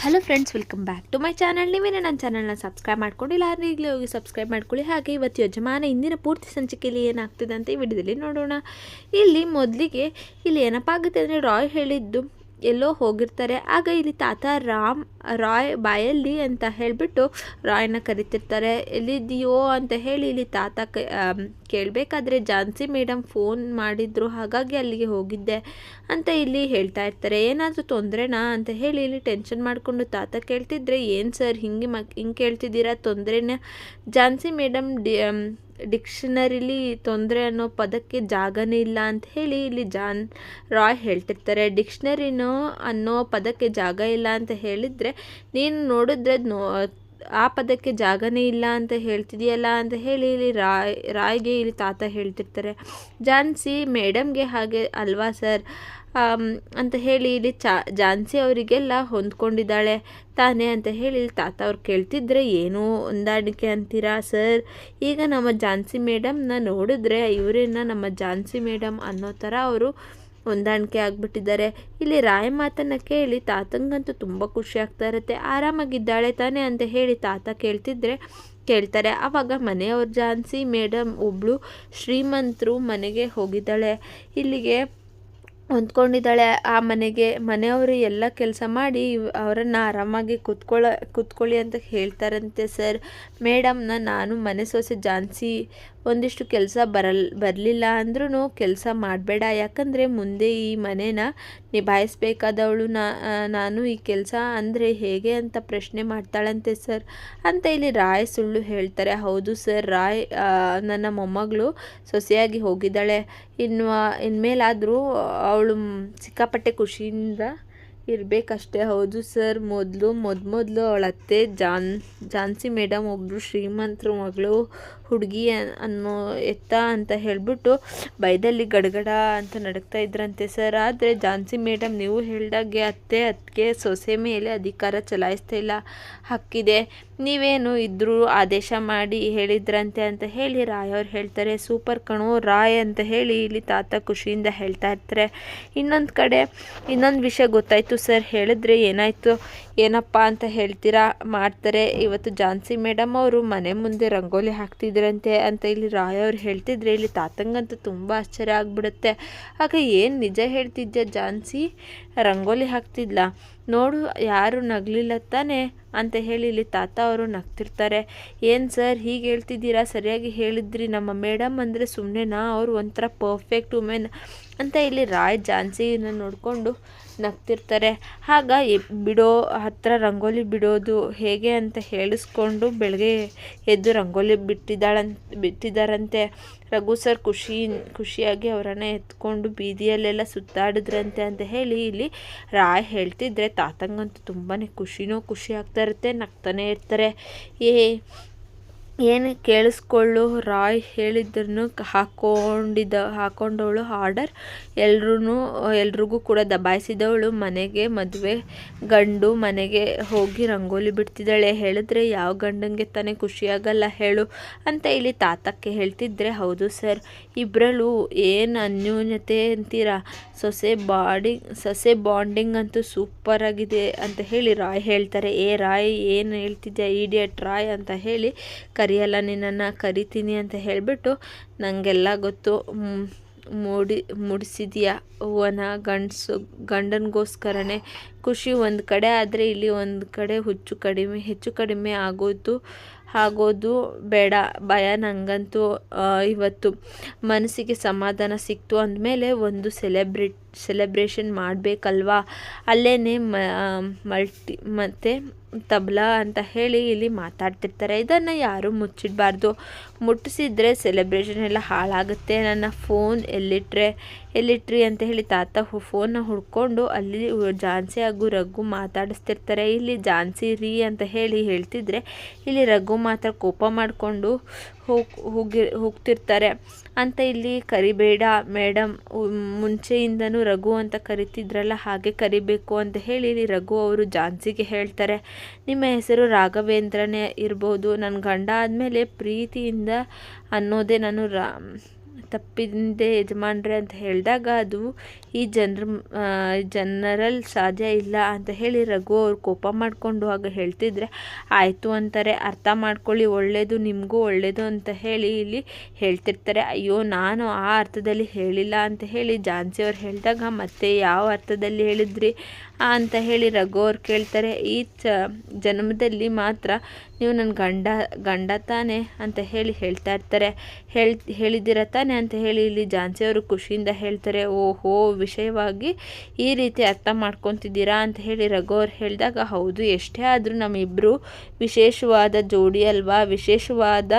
Hello friends welcome back to my channel ನೀವೇನೇ ನನ್ನ ಚಾನಲ್ನ ಸಬ್ಸ್ಕ್ರೈಬ್ ಮಾಡ್ಕೊಂಡಿಲ್ಲ, ಆದರೆ ಈಗಲೇ ಹೋಗಿ ಸಬ್ಸ್ಕ್ರೈಬ್ ಮಾಡ್ಕೊಳ್ಳಿ. ಹಾಗೆ ಇವತ್ತು ಯಜಮಾನ ಇಂದಿನ ಪೂರ್ತಿ ಸಂಚಿಕೆಯಲ್ಲಿ ಏನಾಗ್ತದೆ ಅಂತ ಈ ವಿಡಿಯೋದಲ್ಲಿ ನೋಡೋಣ. ಇಲ್ಲಿ ಮೊದಲಿಗೆ ಇಲ್ಲಿ ಏನಪ್ಪ ಆಗುತ್ತೆ ಅಂದರೆ ರಾಯ್ ಹೇಳಿದ್ದು ಎಲ್ಲೋ ಹೋಗಿರ್ತಾರೆ. ಆಗ ಇಲ್ಲಿ ತಾತ ರಾಮ್, ರಾಯ್ ಬಾಯಲ್ಲಿ ಅಂತ ಹೇಳಿಬಿಟ್ಟು ರಾಯ್ನ ಕರಿತಿರ್ತಾರೆ. ಎಲ್ಲಿದೆಯೋ ಅಂತ ಹೇಳಿ ಇಲ್ಲಿ ತಾತ ಕೇಳಬೇಕಾದ್ರೆ ಝಾನ್ಸಿ ಮೇಡಮ್ ಫೋನ್ ಮಾಡಿದ್ರು, ಹಾಗಾಗಿ ಅಲ್ಲಿಗೆ ಹೋಗಿದ್ದೆ ಅಂತ ಇಲ್ಲಿ ಹೇಳ್ತಾ ಇರ್ತಾರೆ. ಏನಾದರೂ ತೊಂದರೆನಾ ಅಂತ ಹೇಳಿ ಇಲ್ಲಿ ಟೆನ್ಷನ್ ಮಾಡಿಕೊಂಡು ತಾತ ಕೇಳ್ತಿದ್ರೆ, ಏನು ಸರ್ ಹಿಂಗೆ ಮ ಹಿಂಗೆ ಕೇಳ್ತಿದ್ದೀರಾ? ತೊಂದರೆನ? ಝಾನ್ಸಿ ಮೇಡಮ್ ಡಿ ಡಿಕ್ಷನರಿಲಿ ತೊಂದರೆ ಅನ್ನೋ ಪದಕ್ಕೆ ಜಾಗನೇ ಇಲ್ಲ ಅಂತ ಹೇಳಿ ಇಲ್ಲಿ ಜಾನ್ ರಾಯ್ ಹೇಳ್ತಿರ್ತಾರೆ. ಡಿಕ್ಷನರಿನೋ ಅನ್ನೋ ಪದಕ್ಕೆ ಜಾಗ ಇಲ್ಲ ಅಂತ ಹೇಳಿದರೆ ನೀನು ನೋಡಿದ್ರೆ ನೋ, ಆ ಪದಕ್ಕೆ ಜಾಗನೇ ಇಲ್ಲ ಅಂತ ಹೇಳ್ತಿದೆಯಲ್ಲ ಅಂತ ಹೇಳಿ ಇಲ್ಲಿ ರಾಯ್, ರಾಯ್ಗೆ ಇಲ್ಲಿ ತಾತ ಹೇಳ್ತಿರ್ತಾರೆ. ಜಾನ್ಸಿ, ಮೇಡಮ್ಗೆ ಹಾಗೆ ಅಲ್ವಾ ಸರ್? ಅಂತ ಹೇಳಿ ಇಲ್ಲಿ ಚಾ ಝಾನ್ಸಿ ಅವರಿಗೆಲ್ಲ ಹೊಂದ್ಕೊಂಡಿದ್ದಾಳೆ. ತಾನೇ ಅಂತ ಹೇಳಿ ಇಲ್ಲಿ ತಾತ ಅವ್ರು ಕೇಳ್ತಿದ್ರೆ, ಏನು ಹೊಂದಾಣಿಕೆ ಅಂತೀರಾ ಸರ್? ಈಗ ನಮ್ಮ ಝಾನ್ಸಿ ಮೇಡಮ್ನ ನೋಡಿದ್ರೆ ಇವರೇನ ನಮ್ಮ ಝಾನ್ಸಿ ಮೇಡಮ್ ಅನ್ನೋ ಥರ ಅವರು ಹೊಂದಾಣಿಕೆ ಆಗಿಬಿಟ್ಟಿದ್ದಾರೆ. ಇಲ್ಲಿ ರಾಯ ಮಾತನ್ನು ಕೇಳಿ ತಾತಂಗಂತೂ ತುಂಬ ಖುಷಿ ಆಗ್ತಾ ಇರುತ್ತೆ. ಆರಾಮಾಗಿದ್ದಾಳೆ ತಾನೇ ಅಂತ ಹೇಳಿ ತಾತ ಕೇಳ್ತಿದ್ರೆ, ಕೇಳ್ತಾರೆ. ಆವಾಗ ಮನೆಯವ್ರ ಝಾನ್ಸಿ ಮೇಡಮ್ ಒಬ್ಬಳು ಶ್ರೀಮಂತರು ಮನೆಗೆ ಹೋಗಿದ್ದಾಳೆ. ಇಲ್ಲಿಗೆ ಹೊಂದ್ಕೊಂಡಿದ್ದಾಳೆ. ಆ ಮನೆಗೆ ಮನೆಯವರು ಎಲ್ಲ ಕೆಲಸ ಮಾಡಿ ಅವರನ್ನು ಆರಾಮಾಗಿ ಕೂತ್ಕೊಳ್ಳ ಕೂತ್ಕೊಳ್ಳಿ ಅಂತ ಹೇಳ್ತಾರಂತೆ ಸರ್. ಮೇಡಮ್ನ ನಾನು ಮನೆ ಸೊಸೆ ಝಾನ್ಸಿ ಒಂದಿಷ್ಟು ಕೆಲಸ ಬರಲ್, ಬರಲಿಲ್ಲ ಅಂದ್ರೂ ಕೆಲಸ ಮಾಡಬೇಡ. ಯಾಕಂದರೆ ಮುಂದೆ ಈ ಮನೇನ ನಿಭಾಯಿಸ್ಬೇಕಾದವಳು ನಾನು ಈ ಕೆಲಸ ಅಂದರೆ ಹೇಗೆ ಅಂತ ಪ್ರಶ್ನೆ ಮಾಡ್ತಾಳಂತೆ ಸರ್. ಅಂತ ಇಲ್ಲಿ ರಾಯ್ ಸುಳ್ಳು ಹೇಳ್ತಾರೆ. ಹೌದು ಸರ್, ರಾಯ್ ನನ್ನ ಮೊಮ್ಮಗಳು ಸೊಸೆಯಾಗಿ ಹೋಗಿದ್ದಾಳೆ. ಇನ್ನು ಇನ್ಮೇಲಾದರೂ ಅವಳು ಸಿಕ್ಕಾಪಟ್ಟೆ ಖುಷಿಯಿಂದ ಇರಬೇಕಷ್ಟೇ. ಹೌದು ಸರ್, ಮೊದಲು, ಮೊದ್ಮೊದಲು ಮೊದಲು ಜಾನ್ ಝಾನ್ಸಿ ಮೇಡಮ್ ಒಬ್ಬರು ಶ್ರೀಮಂತರು ಮಗಳು ಹುಡುಗಿ ಅನ್ನೋ ಎತ್ತ ಅಂತ ಹೇಳಿಬಿಟ್ಟು ಬೈದಲ್ಲಿ ಗಡಗಡ ಅಂತ ನಡಕ್ತಾ ಇದ್ರಂತೆ ಸರ್. ಆದರೆ ಝಾನ್ಸಿ ಮೇಡಮ್ ನೀವು ಹೇಳಿದಾಗೆ ಅತ್ತೆ ಅದಕ್ಕೆ ಸೊಸೆ ಮೇಲೆ ಅಧಿಕಾರ ಚಲಾಯಿಸ್ತಾ ಇಲ್ಲ. ಹಕ್ಕಿದೆ. ನೀವೇನು ಇದ್ದರೂ ಆದೇಶ ಮಾಡಿ ಹೇಳಿದ್ರಂತೆ ಅಂತ ಹೇಳಿ ರಾಯ್ ಅವ್ರು ಹೇಳ್ತಾರೆ. ಸೂಪರ್ ಕಣೋ ರಾಯ್ ಅಂತ ಹೇಳಿ ಇಲ್ಲಿ ತಾತ ಖುಷಿಯಿಂದ ಹೇಳ್ತಾ ಇರ್ತಾರೆ. ಇನ್ನೊಂದು ಕಡೆ, ಇನ್ನೊಂದು ವಿಷಯ ಗೊತ್ತಾಯಿತು ಸರ್. ಹೇಳಿದ್ರೆ ಏನಾಯಿತು? ಏನಪ್ಪ ಅಂತ ಹೇಳ್ತೀರಾ? ಮಾಡ್ತಾರೆ. ಇವತ್ತು ಝಾನ್ಸಿ ಮೇಡಮ್ ಅವರು ಮನೆ ಮುಂದೆ ರಂಗೋಲಿ ಹಾಕ್ತಿದ್ರಂತೆ ಅಂತ ಇಲ್ಲಿ ರಾಯ್ ಅವ್ರು ಹೇಳ್ತಿದ್ರೆ ಇಲ್ಲಿ ತಾತಂಗಂತೂ ತುಂಬ ಆಶ್ಚರ್ಯ ಆಗ್ಬಿಡುತ್ತೆ. ಆಗ ಏನು ನಿಜ ಹೇಳ್ತಿದ್ಯಾ ಝಾನ್ಸಿ ರಂಗೋಲಿ ಹಾಕ್ತಿದ್ಲ. ನೋಡು, ಯಾರು ನಗಲಿಲ್ಲ ತಾನೆ? ಅಂತ ಹೇಳಿ ಇಲ್ಲಿ ತಾತ ಅವರು ನಗ್ತಿರ್ತಾರೆ. ಏನು ಸರ್, ಹೀಗೆ ಹೇಳ್ತಿದ್ದೀರಾ? ಸರಿಯಾಗಿ ಹೇಳಿದ್ರಿ. ನಮ್ಮ ಮೇಡಮ್ ಅಂದರೆ ಸುಮ್ಮನೆನಾ ಅವರು ಒಂಥರ ಪರ್ಫೆಕ್ಟ್ ವುಮೆನ್ ಅಂತ ಇಲ್ಲಿ ರಾಯ್ ಝಾನ್ಸಿನ ನೋಡಿಕೊಂಡು ನಗ್ತಿರ್ತಾರೆ. ಆಗ ಬಿಡೋ, ಹತ್ರ ರಂಗೋಲಿ ಬಿಡೋದು ಹೇಗೆ ಅಂತ ಹೇಳಿಸ್ಕೊಂಡು ಬೆಳಗ್ಗೆ ಎದ್ದು ರಂಗೋಲಿ ಬಿಟ್ಟಿದ್ದಾಳಂತ ಬಿಟ್ಟಿದ್ದಾರಂತೆ ರಘು ಸರ್ ಖುಷಿ, ಖುಷಿಯಾಗಿ ಅವರನ್ನು ಎತ್ಕೊಂಡು ಬೀದಿಯಲ್ಲೆಲ್ಲ ಸುತ್ತಾಡಿದ್ರಂತೆ ಅಂತ ಹೇಳಿ ಇಲ್ಲಿ ರಾಯ್ ಹೇಳ್ತಿದ್ರೆ ತಾತಂಗಂತೂ ತುಂಬಾ ಖುಷಿನೂ ಖುಷಿ ಆಗ್ತಾ ಇರುತ್ತೆ, ನಗ್ತಾನೆ ಇರ್ತಾರೆ. ಏ ಏನು ಕೇಳಿಸ್ಕೊಳ್ಳು ರಾಯ್ ಹೇಳಿದ್ದನ್ನು ಹಾಕ್ಕೊಂಡಿದ್ದ ಹಾಕ್ಕೊಂಡವಳು ಆರ್ಡರ್. ಎಲ್ರೂ ಎಲ್ರಿಗೂ ಕೂಡ ದಬಾಯಿಸಿದವಳು. ಮನೆಗೆ ಮದುವೆ ಗಂಡು ಮನೆಗೆ ಹೋಗಿ ರಂಗೋಲಿ ಬಿಡ್ತಿದ್ದಾಳೆ. ಹೇಳಿದ್ರೆ ಯಾವ ಗಂಡಂಗೆ ತಾನೇ ಖುಷಿಯಾಗಲ್ಲ ಹೇಳು ಅಂತ ಇಲ್ಲಿ ತಾತಕ್ಕೆ ಹೇಳ್ತಿದ್ರೆ, ಹೌದು ಸರ್ ಇಬ್ಬರಲ್ಲೂ ಏನು ಅನ್ಯೂನ್ಯತೆ ಅಂತೀರಾ? ಸೊಸೆ ಬಾಡಿ, ಸೊಸೆ ಬಾಂಡಿಂಗ್ ಅಂತೂ ಸೂಪರಾಗಿದೆ ಅಂತ ಹೇಳಿ ರಾಯ್ ಹೇಳ್ತಾರೆ. ಏ ರಾಯ್, ಏನು ಹೇಳ್ತಿದ್ಯಾ ಇಡಿಯಟ್ ರಾಯ್ ಅಂತ ಹೇಳಿ ಕರಿಯಲ್ಲ, ನಿನ್ನನ್ನು ಕರಿತೀನಿ ಅಂತ ಹೇಳಿಬಿಟ್ಟು ನನಗೆಲ್ಲ ಗೊತ್ತು. ಮೂಡಿ, ಮೂಡಿಸಿದೀಯ ಹೂವನ ಗಂಡಸು, ಗಂಡನಿಗೋಸ್ಕರನೇ? ಖುಷಿ ಒಂದು ಕಡೆ ಆದರೆ ಇಲ್ಲಿ ಒಂದು ಕಡೆ ಹುಚ್ಚು ಕಡಿಮೆ, ಹೆಚ್ಚು ಕಡಿಮೆ ಆಗೋದು ಆಗೋದು ಬೇಡ. ಭಯ ನನಗಂತೂ ಇವತ್ತು ಮನಸ್ಸಿಗೆ ಸಮಾಧಾನ ಸಿಕ್ತು ಅಂದಮೇಲೆ ಒಂದು ಸೆಲೆಬ್ರೇಟ್ ಸೆಲೆಬ್ರೇಷನ್ ಮಾಡಬೇಕಲ್ವಾ? ಅಲ್ಲೇ ಮಲ್ಟಿ, ಮತ್ತು ತಬಲಾ ಅಂತ ಹೇಳಿ ಇಲ್ಲಿ ಮಾತಾಡ್ತಿರ್ತಾರೆ. ಇದನ್ನು ಯಾರೂ ಮುಚ್ಚಿಡಬಾರ್ದು. ಮುಟ್ಟಿಸಿದರೆ ಸೆಲೆಬ್ರೇಷನ್ ಎಲ್ಲ ಹಾಳಾಗುತ್ತೆ. ನನ್ನ ಫೋನ್ ಎಲ್ಲಿಟ್ರೆ, ಎಲ್ಲಿಟ್ರಿ ಅಂತ ಹೇಳಿ ತಾತ ಫೋನ್ನ ಹುಡ್ಕೊಂಡು ಅಲ್ಲಿ ಝಾನ್ಸಿ ಹಾಗೂ ರಘು ಮಾತಾಡಿಸ್ತಿರ್ತಾರೆ. ಇಲ್ಲಿ ಝಾನ್ಸಿ ರೀ ಅಂತ ಹೇಳಿ ಹೇಳ್ತಿದ್ರೆ ಇಲ್ಲಿ ರಘು ಮಾತ್ರ ಕೋಪ ಮಾಡಿಕೊಂಡು ಹೋಗಿ ಹೋಗಿ, ಹೋಗ್ತಿರ್ತಾರೆ. ಅಂತ ಇಲ್ಲಿ ಕರಿಬೇಡ ಮೇಡಮ್ ಮುಂಚೆಯಿಂದನೂ ರಘು ಅಂತ ಕರಿತಿದ್ರಲ್ಲ, ಹಾಗೆ ಕರಿಬೇಕು ಅಂತ ಹೇಳಿ ರಘು ಅವರು ಝಾನ್ಸಿಗೆ ಹೇಳ್ತಾರೆ, ನಿಮ್ಮ ಹೆಸರು ರಾಘವೇಂದ್ರನೇ ಇರ್ಬೋದು. ನನ್ನ ಗಂಡ ಆದಮೇಲೆ ಪ್ರೀತಿಯಿಂದ ಅನ್ನೋದೇ ನಾನು ರಾ ತಪ್ಪಿದೆ ಯಜಮಾನ್ರೆ ಅಂತ ಹೇಳಿದಾಗ ಅದು ಈ ಜನರ ಜನರಲ್ಲಿ ಸಾಧ್ಯ ಇಲ್ಲ ಅಂತ ಹೇಳಿ ರಘು ಅವ್ರು ಕೋಪ ಮಾಡಿಕೊಂಡು ಆಗ ಹೇಳ್ತಿದ್ರೆ, ಆಯಿತು ಅಂತಾರೆ, ಅರ್ಥ ಮಾಡ್ಕೊಳ್ಳಿ ಒಳ್ಳೆಯದು ನಿಮಗೂ ಒಳ್ಳೆಯದು ಅಂತ ಹೇಳಿ ಇಲ್ಲಿ ಹೇಳ್ತಿರ್ತಾರೆ. ಅಯ್ಯೋ, ನಾನು ಆ ಅರ್ಥದಲ್ಲಿ ಹೇಳಿಲ್ಲ ಅಂತ ಹೇಳಿ ಝಾನ್ಸಿ ಅವ್ರು ಹೇಳಿದಾಗ, ಮತ್ತೆ ಯಾವ ಅರ್ಥದಲ್ಲಿ ಹೇಳಿದ್ರಿ? ಅಂತ ಹೇಳಿ ರಘು ಅವ್ರು ಕೇಳ್ತಾರೆ. ಈ ಜನ್ಮದಲ್ಲಿ ಮಾತ್ರ ನೀವು ನನ್ನ ಗಂಡ ಗಂಡ ತಾನೆ ಅಂತ ಹೇಳಿ ಹೇಳ್ತಾ ಇರ್ತಾರೆ. ಹೇಳ್, ಹೇಳಿದ್ದೀರ ತಾನೆ ಅಂತ ಹೇಳಿ ಇಲ್ಲಿ ಝಾನ್ಸಿ ಅವರು ಖುಷಿಯಿಂದ ಹೇಳ್ತಾರೆ, ಓಹೋ, ವಿಷಯವಾಗಿ ಈ ರೀತಿ ಅರ್ಥ ಮಾಡ್ಕೊತಿದ್ದೀರಾ ಅಂತ ಹೇಳಿ ರಘು ಅವ್ರು ಹೇಳಿದಾಗ, ಹೌದು, ಎಷ್ಟೇ ಆದರೂ ನಮ್ಮಿಬ್ಬರು ವಿಶೇಷವಾದ ಜೋಡಿ ಅಲ್ವಾ, ವಿಶೇಷವಾದ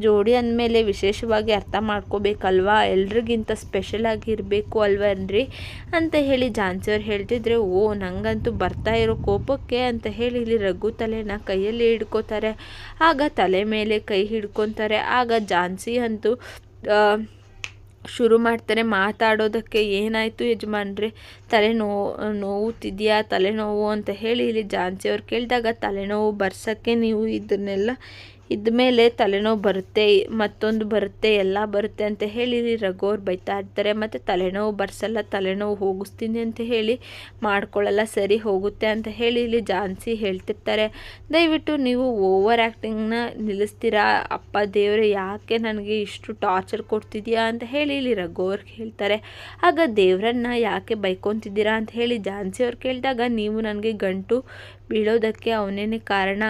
ಜೋಡಿ ಅಂದಮೇಲೆ ವಿಶೇಷವಾಗಿ ಅರ್ಥ ಮಾಡ್ಕೋಬೇಕಲ್ವಾ? ಎಲ್ರಿಗಿಂತ ಸ್ಪೆಷಲಾಗಿ ಇರಬೇಕು ಅಲ್ವನ್ರಿ ಅಂತ ಹೇಳಿ ಜಾನ್ಸಿಯವ್ರು ಹೇಳ್ತಿದ್ರೆ, ಓ, ನಂಗಂತೂ ಬರ್ತಾ ಇರೋ ಕೋಪಕ್ಕೆ, ಅಂತ ಹೇಳಿ ಇಲ್ಲಿ ರಘು ತಲೆನ ಕೈಯಲ್ಲಿ ಹಿಡ್ಕೋತಾರೆ. ಆಗ ತಲೆ ಮೇಲೆ ಕೈ ಹಿಡ್ಕೊತಾರೆ. ಆಗ ಜಾನ್ಸಿ ಅಂತೂ ಶುರು ಮಾಡ್ತಾರೆ ಮಾತಾಡೋದಕ್ಕೆ, ಏನಾಯಿತು ಯಜಮಾನ್ರಿ? ತಲೆನೋವು ನೋವುತ್ತಿದೆಯಾ? ತಲೆನೋವು ಅಂತ ಹೇಳಿ ಇಲ್ಲಿ ಜಾನ್ಸಿಯವ್ರು ಕೇಳಿದಾಗ ತಲೆನೋವು ಬರ್ಸೋಕ್ಕೆ ನೀವು ಇದನ್ನೆಲ್ಲ ಇದ್ಮೇಲೆ ತಲೆನೋವು ಬರುತ್ತೆ, ಮತ್ತೊಂದು ಬರುತ್ತೆ, ಎಲ್ಲ ಬರುತ್ತೆ ಅಂತ ಹೇಳಿ ರಘೋರ್ ಬೈತಾ ಇರ್ತಾರೆ. ಮತ್ತು ತಲೆನೋವು ಬರ್ಸಲ್ಲ, ತಲೆನೋವು ಹೋಗಿಸ್ತೀನಿ ಅಂತ ಹೇಳಿ ಮಾಡ್ಕೊಳ್ಳಲ್ಲ, ಸರಿ ಹೋಗುತ್ತೆ ಅಂತ ಹೇಳಿ ಇಲ್ಲಿ ಜಾನ್ಸಿ ಹೇಳ್ತಿರ್ತಾರೆ. ದಯವಿಟ್ಟು ನೀವು ಓವರ್ ಆ್ಯಕ್ಟಿಂಗ್ನ ನಿಲ್ಲಿಸ್ತೀರಾ? ಅಪ್ಪ ದೇವರೇ, ಯಾಕೆ ನನಗೆ ಇಷ್ಟು ಟಾರ್ಚರ್ ಕೊಡ್ತಿದ್ಯಾ ಅಂತ ಹೇಳಿ ಇಲ್ಲಿ ರಘೋರ್ ಹೇಳ್ತಾರೆ. ಆಗ ದೇವರನ್ನ ಯಾಕೆ ಬೈಕೊತಿದ್ದೀರಾ ಅಂತ ಹೇಳಿ ಜಾನ್ಸಿ ಅವ್ರು ಕೇಳಿದಾಗ, ನೀವು ನನಗೆ ಗಂಟು ಬೀಳೋದಕ್ಕೆ ಅವನೇನೇ ಕಾರಣ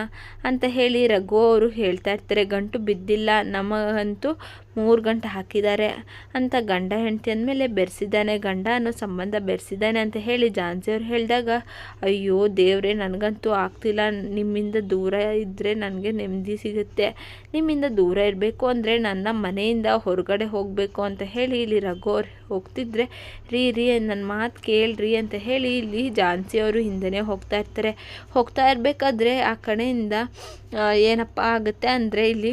ಅಂತ ಹೇಳಿ ರಘು ಅವರು ಹೇಳ್ತಾ ಇರ್ತಾರೆ ಗಂಟು ಬಿದ್ದಿಲ್ಲ ನಮಗಂತೂ ಮೂರು ಗಂಟೆ ಹಾಕಿದ್ದಾರೆ ಅಂತ ಗಂಡ ಹೆಂಡತಿ ಅಂದಮೇಲೆ ಬೆರೆಸಿದ್ದಾನೆ, ಗಂಡ ಅನ್ನೋ ಸಂಬಂಧ ಬೆರೆಸಿದ್ದಾನೆ ಅಂತ ಹೇಳಿ ಜಾನ್ಸಿಯವ್ರು ಹೇಳಿದಾಗ, ಅಯ್ಯೋ ದೇವರೇ, ನನಗಂತೂ ಆಗ್ತಿಲ್ಲ. ನಿಮ್ಮಿಂದ ದೂರ ಇದ್ದರೆ ನನಗೆ ನೆಮ್ಮದಿ ಸಿಗುತ್ತೆ. ನಿಮ್ಮಿಂದ ದೂರ ಇರಬೇಕು ಅಂದರೆ ನನ್ನ ಮನೆಯಿಂದ ಹೊರಗಡೆ ಹೋಗಬೇಕು ಅಂತ ಹೇಳಿ ಇಲ್ಲಿ ರಘು ಅವ್ರು ಹೋಗ್ತಿದ್ರೆ, ರೀ ರೀ ನನ್ನ ಮಾತು ಕೇಳ್ರಿ ಅಂತ ಹೇಳಿ ಇಲ್ಲಿ ಜಾನ್ಸಿಯವರು ಹಿಂದೆ ಹೋಗ್ತಾ ಇರ್ತಾರೆ. ಹೋಗ್ತಾ ಇರಬೇಕಾದ್ರೆ ಆ ಕಡೆಯಿಂದ ಏನಪ್ಪ ಆಗುತ್ತೆ ಅಂದರೆ ಇಲ್ಲಿ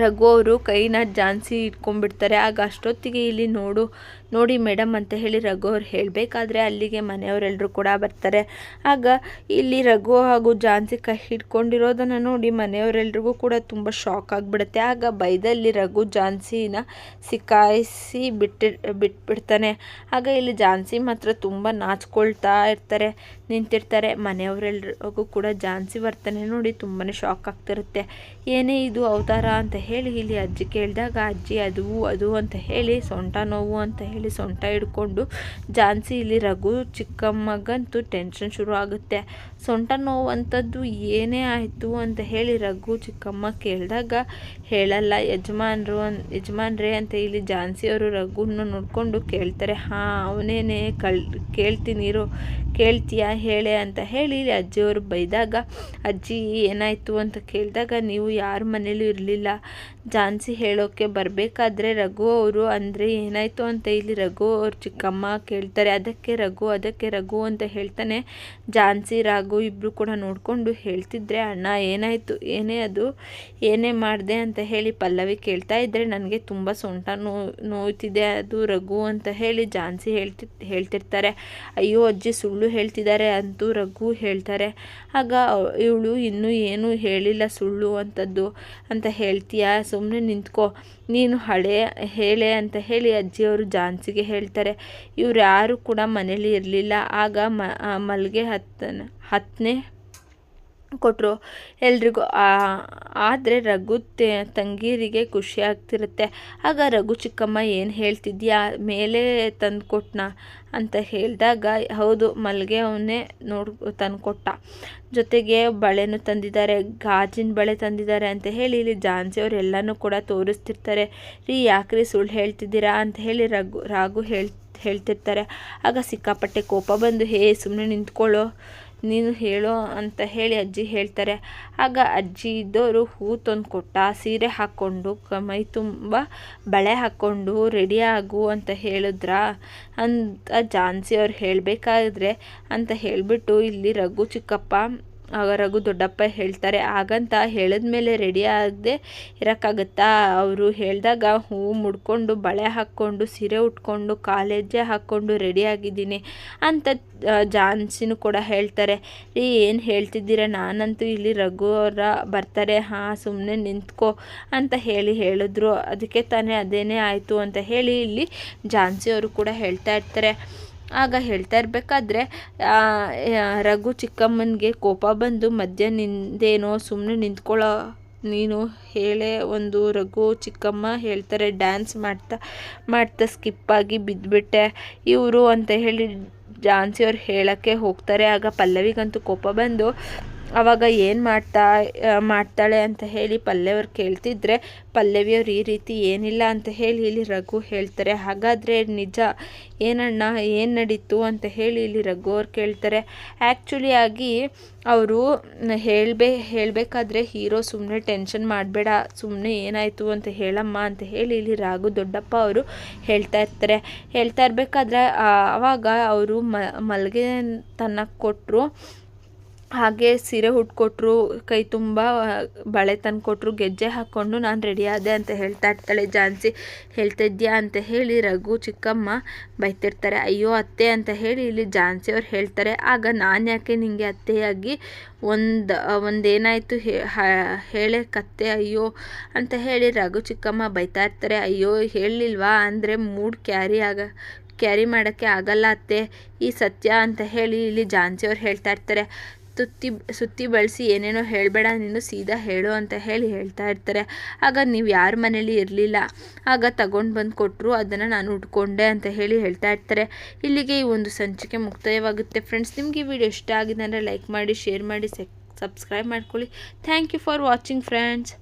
ರಘು ಅವರು ಕೈನ ಜಾನ್ಸಿ ಇಟ್ಕೊಂಡ್ಬಿಡ್ತಾರೆ. ಆಗ ಅಷ್ಟೊತ್ತಿಗೆ ಇಲ್ಲಿ ನೋಡು, ನೋಡಿ ಮೇಡಮ್ ಅಂತ ಹೇಳಿ ರಘು ಅವ್ರು ಹೇಳಬೇಕಾದ್ರೆ ಅಲ್ಲಿಗೆ ಮನೆಯವರೆಲ್ಲರೂ ಕೂಡ ಬರ್ತಾರೆ. ಆಗ ಇಲ್ಲಿ ರಘು ಹಾಗೂ ಜಾನ್ಸಿ ಕೈ ಹಿಡ್ಕೊಂಡಿರೋದನ್ನು ನೋಡಿ ಮನೆಯವರೆಲ್ರಿಗೂ ಕೂಡ ತುಂಬ ಶಾಕ್ ಆಗಿಬಿಡುತ್ತೆ. ಆಗ ಬೈದಲ್ಲಿ ರಘು ಜಾನ್ಸಿನ ಸಿಕ್ಕಾಯಿಸಿ ಬಿಟ್ಟಿ, ಬಿಟ್ಬಿಡ್ತಾನೆ. ಆಗ ಇಲ್ಲಿ ಜಾನ್ಸಿ ಮಾತ್ರ ತುಂಬ ನಾಚ್ಕೊಳ್ತಾ ಇರ್ತಾರೆ. ನಿಂತಿರ್ತಾರೆ. ಮನೆಯವರೆಲ್ಲರಿಗೂ ಕೂಡ ಜಾನ್ಸಿ ವರ್ತನೆ ನೋಡಿ ತುಂಬಾ ಶಾಕ್ ಆಗ್ತಿರುತ್ತೆ. ಏನೇ ಇದು ಅವತಾರ ಅಂತ ಹೇಳಿ ಇಲ್ಲಿ ಅಜ್ಜಿ ಕೇಳಿದಾಗ, ಅಜ್ಜಿ, ಅದು ಅದು ಅಂತ ಹೇಳಿ, ಸೊಂಟ ನೋವು ಅಂತ ಹೇಳಿ ಸೊಂಟ ಹಿಡ್ಕೊಂಡು ಜಾನ್ಸಿ ಇಲ್ಲಿ ರಘು ಚಿಕ್ಕಮ್ಮಗಂತೂ ಟೆನ್ಷನ್ ಶುರು ಆಗುತ್ತೆ. ಸೊಂಟ ನೋವು ಅಂಥದ್ದು ಏನೇ ಆಯಿತು ಅಂತ ಹೇಳಿ ರಘು ಚಿಕ್ಕಮ್ಮ ಕೇಳಿದಾಗ, ಹೇಳಲ್ಲ ಯಜಮಾನ್ರು ಯಜಮಾನ್ರೆ ಅಂತ ಇಲ್ಲಿ ಜಾನ್ಸಿಯವರು ರಘುನ ನೋಡಿಕೊಂಡು ಕೇಳ್ತಾರೆ. ಹಾಂ, ಅವನೇನೆ ಕಳ್ ಕೇಳ್ತೀನಿರು ಕೇಳ್ತೀಯಾ ಹೇಳೆ ಅಂತ ಹೇಳಿ ಅಜ್ಜಿಯವರು ಬೈದಾಗ, ಅಜ್ಜಿ, ಏನಾಯಿತು? ಅಂತ ಕೇಳಿದಾಗ, ನೀವು ಯಾರ ಮನೇಲೂ ಇರಲಿಲ್ಲ. ಜಾನ್ಸಿ ಹೇಳೋಕ್ಕೆ ಬರಬೇಕಾದ್ರೆ ರಘು ಅವರು ಅಂದರೆ ಏನಾಯಿತು ಅಂತ ಇಲ್ಲಿ ರಘು ಅವ್ರ ಚಿಕ್ಕಮ್ಮ ಕೇಳ್ತಾರೆ. ಅದಕ್ಕೆ ರಘು ಅದಕ್ಕೆ ರಘು ಅಂತ ಹೇಳ್ತಾನೆ. ಜಾನ್ಸಿ, ರಾಘು ಇಬ್ಬರು ಕೂಡ ನೋಡಿಕೊಂಡು ಹೇಳ್ತಿದ್ರೆ, ಅಣ್ಣ, ಏನಾಯಿತು? ಏನೇ ಅದು? ಏನೇ ಮಾಡಿದೆ? ಅಂತ ಹೇಳಿ ಪಲ್ಲವಿ ಕೇಳ್ತಾ ಇದ್ದರೆ ನನಗೆ ತುಂಬ ಸೊಂಟ ನೋ, ನೋಯ್ತಿದೆ ಅದು ರಘು ಅಂತ ಹೇಳಿ ಜಾನ್ಸಿ ಹೇಳ್ತಿ, ಹೇಳ್ತಿರ್ತಾರೆ. ಅಯ್ಯೋ ಅಜ್ಜಿ, ಸುಳ್ಳು ಹೇಳ್ತಿದ್ದಾರೆ. ಅಂತೂ ರಘು ಹೇಳ್ತಾರೆ, ಆಗ ಇವಳು ಇನ್ನೂ ಏನೂ ಹೇಳಿಲ್ಲ ಸುಳ್ಳು ಅಂಥದ್ದು ಅಂತ ಹೇಳ್ತೀಯ? ಸುಮ್ಮನೆ ನಿಂತ್ಕೋ. ನೀನು ಹಳೆ, ಹೇಳೆ ಅಂತ ಹೇಳಿ ಅಜ್ಜಿಯವರು ಜಾನ್ಸಿಗೆ ಹೇಳ್ತಾರೆ. ಇವ್ರು ಯಾರು ಕೂಡ ಮನೇಲಿ ಇರಲಿಲ್ಲ. ಆಗ ಮಲ್ಗೆ ಹತ್ತನ, ಹತ್ತನೇ ಕೊಟ್ಟರು ಎಲ್ರಿಗೂ ಆದರೆ ರಘು ತಂಗೀರಿಗೆ ಖುಷಿ ಆಗ್ತಿರುತ್ತೆ. ಆಗ ರಘು, ಚಿಕ್ಕಮ್ಮ ಏನು ಹೇಳ್ತಿದ್ಯಾ? ಮೇಲೆ ತಂದು ಕೊಟ್ಟನ ಅಂತ ಹೇಳಿದಾಗ, ಹೌದು ಮಲ್ಲಿಗೆ ಅವನ್ನೇ ನೋಡ್, ತಂದುಕೊಟ್ಟ. ಜೊತೆಗೆ ಬಳೆನೂ ತಂದಿದ್ದಾರೆ, ಗಾಜಿನ ಬಳೆ ತಂದಿದ್ದಾರೆ ಅಂತ ಹೇಳಿ ಇಲ್ಲಿ ಜಾನ್ಸಿ ಅವ್ರು ಎಲ್ಲನೂ ಕೂಡ ತೋರಿಸ್ತಿರ್ತಾರೆ. ರೀ, ಯಾಕ್ರಿ ಸುಳ್ಳು ಹೇಳ್ತಿದ್ದೀರಾ ಅಂತ ಹೇಳಿ ರಘು, ರಾಘು ಹೇಳ್ ಹೇಳ್ತಿರ್ತಾರೆ. ಆಗ ಸಿಕ್ಕಾಪಟ್ಟೆ ಕೋಪ ಬಂದು, ಹೇ ಸುಮ್ಮನೆ ನಿಂತ್ಕೊಳ್ಳೋ. ನೀನು ಹೇಳೋ ಅಂತ ಹೇಳಿ ಅಜ್ಜಿ ಹೇಳ್ತಾರೆ. ಆಗ ಅಜ್ಜಿ ಇದ್ದವರು ಹೂ ತಂದು ಕೊಟ್ಟ, ಸೀರೆ ಹಾಕ್ಕೊಂಡು ಮೈ ತುಂಬ ಬಳೆ ಹಾಕ್ಕೊಂಡು ರೆಡಿ ಆಗು ಅಂತ ಹೇಳಿದ್ರ ಅಂತ ಜಾನ್ಸಿ ಅವ್ರು ಹೇಳಬೇಕಾದ್ರೆ ಅಂತ ಹೇಳಿಬಿಟ್ಟು ಇಲ್ಲಿ ರಘು ಚಿಕ್ಕಪ್ಪ ಆಗ ರಘು ದೊಡ್ಡಪ್ಪ ಹೇಳ್ತಾರೆ, ಹಾಗಂತ ಹೇಳಿದ್ಮೇಲೆ ರೆಡಿ ಆಗದೆ ಇರೋಕ್ಕಾಗತ್ತಾ? ಅವರು ಹೇಳಿದಾಗ ಹೂವು ಮುಡ್ಕೊಂಡು ಬಳೆ ಹಾಕ್ಕೊಂಡು, ಸೀರೆ ಉಟ್ಕೊಂಡು, ಕಾಲೇಜೆ ಹಾಕ್ಕೊಂಡು ರೆಡಿ ಆಗಿದ್ದೀನಿ ಅಂತ ಜಾನ್ಸಿನೂ ಕೂಡ ಹೇಳ್ತಾರೆ. ರೀ, ಏನು ಹೇಳ್ತಿದ್ದೀರ? ನಾನಂತೂ ಇಲ್ಲಿ ರಘು ಅವರ ಬರ್ತಾರೆ. ಹಾಂ ಸುಮ್ಮನೆ ನಿಂತ್ಕೋ ಅಂತ ಹೇಳಿ ಹೇಳಿದ್ರು. ಅದಕ್ಕೆ ತಾನೇ ಅದೇನೇ ಆಯಿತು? ಅಂತ ಹೇಳಿ ಇಲ್ಲಿ ಜಾನ್ಸಿ ಅವರು ಕೂಡ ಹೇಳ್ತಾ ಇರ್ತಾರೆ. ಆಗ ಹೇಳ್ತಾ ಇರಬೇಕಾದ್ರೆ ರಘು ಚಿಕ್ಕಮ್ಮನಿಗೆ ಕೋಪ ಬಂದು ಮಧ್ಯ ನಿಂದೇನೋ ಸುಮ್ಮನೆ ನಿಂತ್ಕೊಳ್ಳೋ ನೀನು ಹೇಳೇ ಒಂದು ರಘು ಚಿಕ್ಕಮ್ಮ ಹೇಳ್ತಾರೆ ಡ್ಯಾನ್ಸ್ ಮಾಡ್ತಾ ಮಾಡ್ತಾ ಸ್ಕಿಪ್ಪಾಗಿ ಬಿದ್ದುಬಿಟ್ಟೆ ಇವರು ಅಂತ ಹೇಳಿ ಝಾನ್ಸಿಯವ್ರು ಹೇಳೋಕ್ಕೆ ಹೋಗ್ತಾರೆ. ಆಗ ಪಲ್ಲವಿಗಂತೂ ಕೋಪ ಬಂದು ಅವಾಗ ಏನು ಮಾಡ್ತಾ ಮಾಡ್ತಾಳೆ ಅಂತ ಹೇಳಿ ಪಲ್ಲವಿಯವ್ರು ಕೇಳ್ತಿದ್ರೆ, ಪಲ್ಲವಿಯವ್ರು ಈ ರೀತಿ ಏನಿಲ್ಲ ಅಂತ ಹೇಳಿ ಇಲ್ಲಿ ರಘು ಹೇಳ್ತಾರೆ. ಹಾಗಾದರೆ ನಿಜ, ಏನಣ್ಣ, ಏನು ನಡೀತು? ಅಂತ ಹೇಳಿ ಇಲ್ಲಿ ರಘು ಅವ್ರು ಕೇಳ್ತಾರೆ. ಆ್ಯಕ್ಚುಲಿ ಆಗಿ ಅವರು ಹೇಳಬೇ, ಹೇಳಬೇಕಾದ್ರೆ ಹೀರೋ ಸುಮ್ಮನೆ ಟೆನ್ಷನ್ ಮಾಡಬೇಡ ಸುಮ್ಮನೆ ಏನಾಯಿತು ಅಂತ ಹೇಳಮ್ಮ ಅಂತ ಹೇಳಿ ಇಲ್ಲಿ ರಾಘು ದೊಡ್ಡಪ್ಪ ಅವರು ಹೇಳ್ತಾ ಇರ್ತಾರೆ. ಹೇಳ್ತಾ ಇರಬೇಕಾದ್ರೆ ಆವಾಗ ಅವರು ಮಲ್ಗೆ ತನ್ನ ಕೊಟ್ಟರು ಹಾಗೆ ಸೀರೆ ಉಟ್ಕೊಟ್ರು, ಕೈ ತುಂಬ ಬಳೆ ತಂದು ಕೊಟ್ಟರು ಗೆಜ್ಜೆ ಹಾಕ್ಕೊಂಡು ನಾನು ರೆಡಿ ಆದೆ ಅಂತ ಹೇಳ್ತಾ ಇರ್ತಾಳೆ. ಝಾನ್ಸಿ ಹೇಳ್ತಿದ್ಯಾ ಅಂತ ಹೇಳಿ ರಘು ಚಿಕ್ಕಮ್ಮ ಬೈತಿರ್ತಾರೆ. ಅಯ್ಯೋ, ಅತ್ತೆ, ಅಂತ ಹೇಳಿ ಇಲ್ಲಿ ಜಾನ್ಸಿ ಅವ್ರು ಹೇಳ್ತಾರೆ. ಆಗ ನಾನು ಯಾಕೆ ನಿಮಗೆ ಅತ್ತೆಯಾಗಿ ಒಂದು ಒಂದೇನಾಯಿತು ಹೇಳೆ ಕತ್ತೆ, ಅಯ್ಯೋ ಅಂತ ಹೇಳಿ ರಘು ಚಿಕ್ಕಮ್ಮ ಬೈತಾ ಇರ್ತಾರೆ. ಅಯ್ಯೋ, ಹೇಳಲಿಲ್ವಾ? ಅಂದರೆ ಮೂಡ್ ಕ್ಯಾರಿ ಆಗ, ಕ್ಯಾರಿ ಮಾಡೋಕ್ಕೆ ಆಗಲ್ಲ ಅತ್ತೆ, ಈ ಸತ್ಯ, ಅಂತ ಹೇಳಿ ಇಲ್ಲಿ ಝಾನ್ಸಿ ಅವ್ರು ಹೇಳ್ತಾ ಇರ್ತಾರೆ. ತುತ್ತಿ ಸುತ್ತಿ ಬಳಸಿ ಏನೇನೋ ಹೇಳಬೇಡ, ನೀನು ಸೀದಾ ಹೇಳು ಅಂತ ಹೇಳಿ ಹೇಳ್ತಾ ಇರ್ತಾರೆ. ಆಗ ನೀವು ಯಾರ ಮನೇಲಿ ಇರಲಿಲ್ಲ. ಆಗ ತಗೊಂಡು ಬಂದು ಕೊಟ್ಟರು ಅದನ್ನು ನಾನು ಉಟ್ಕೊಂಡೆ ಅಂತ ಹೇಳಿ ಹೇಳ್ತಾ ಇರ್ತಾರೆ. ಇಲ್ಲಿಗೆ ಈ ಒಂದು ಸಂಚಿಕೆ ಮುಕ್ತಾಯವಾಗುತ್ತೆ. ಫ್ರೆಂಡ್ಸ್ ನಿಮಗೆ ಈ ವಿಡಿಯೋ ಇಷ್ಟ ಆಗಿದೆ ಅಂದರೆ ಲೈಕ್ ಮಾಡಿ ಶೇರ್ ಮಾಡಿ ಸಬ್ಸ್ಕ್ರೈಬ್ ಮಾಡ್ಕೊಳ್ಳಿ. Thank you for watching friends